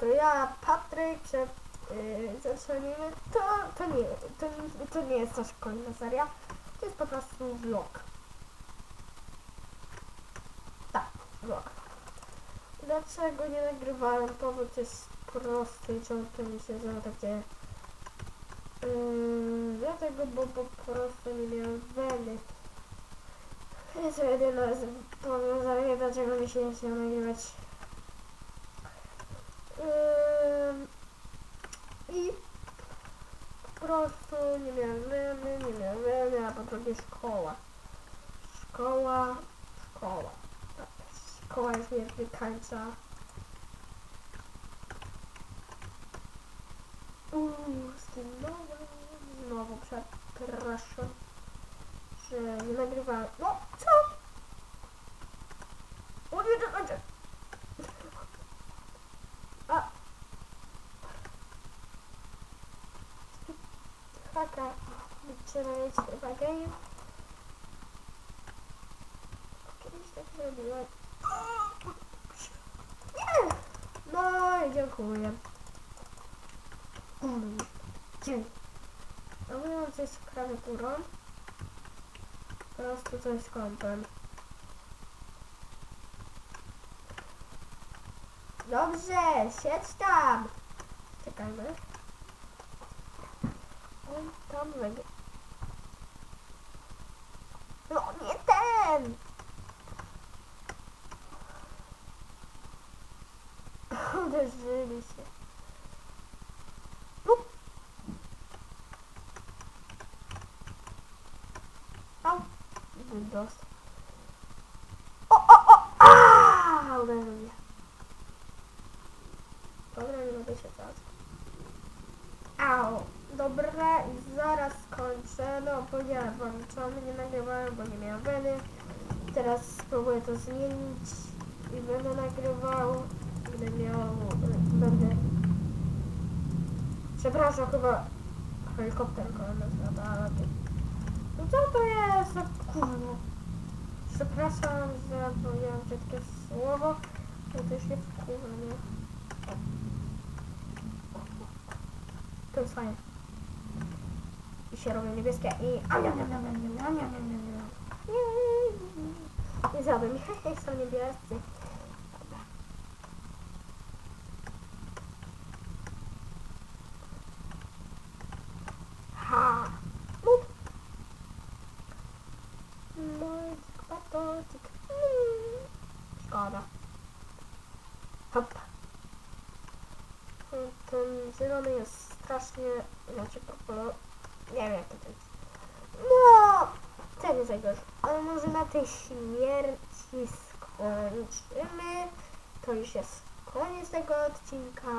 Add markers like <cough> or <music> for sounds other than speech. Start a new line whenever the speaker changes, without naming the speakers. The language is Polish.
To ja, Patryk, przed yy, zaczniemy. To, to, nie, to, to nie jest nasza kolejna seria, to jest po prostu vlog. Tak, vlog. Dlaczego nie nagrywałem? Powód jest prosty, czemu to mi się znowu tak dzieje. Yy, dlatego, bo po prostu nie miałem weny. Jest to jedyne powiązanie, dlaczego mi się nie chciało nagrywać. Ym, I po prostu nie miałem weny, nie miałem drugie szkoła. Szkoła, szkoła. Tak, Szkoła jest nie wykańcza. Uuu, zginąłem. Znowu przepraszam, że nie nagrywałem. No, co? O nie, będzie. A. Haka, wytrzymać uwagę. Kiedyś tak zrobiłem. Nie! No i dziękuję. Mm, Dziękuję. Robiłem coś z klawiaturą. Po prostu coś z kompem. Dobrze, siedź tam. Czekajmy. On tam wyg... No nie ten! Uderzyli <laughs> się. No. Au. Dostał. O, o, o! Aaa! Uderzył mnie. Dobra, nie mogę się teraz. Au. Dobra, zaraz skończę. No, powiedziałem wam, czemu nie nagrywałem, bo nie miałem weny. Teraz spróbuję to zmienić i będę nagrywał. Będę miał... Będę... Przepraszam, chyba helikopter ale ty... No co to jest? No kurwa. Przepraszam, że powiedziałem brzydkie słowo, bo to już nie wkurwa, nie? To jest fajne. I się robią niebieskie i... zjadłem. Hehe, są niebiescy. Ha! Mup. Mojcik, patocik. Mm. Szkoda. Hop. Ten zielony jest strasznie, znaczy propolo, nie wiem jak to jest. Ale może na tej śmierci skończymy. To już jest koniec tego odcinka.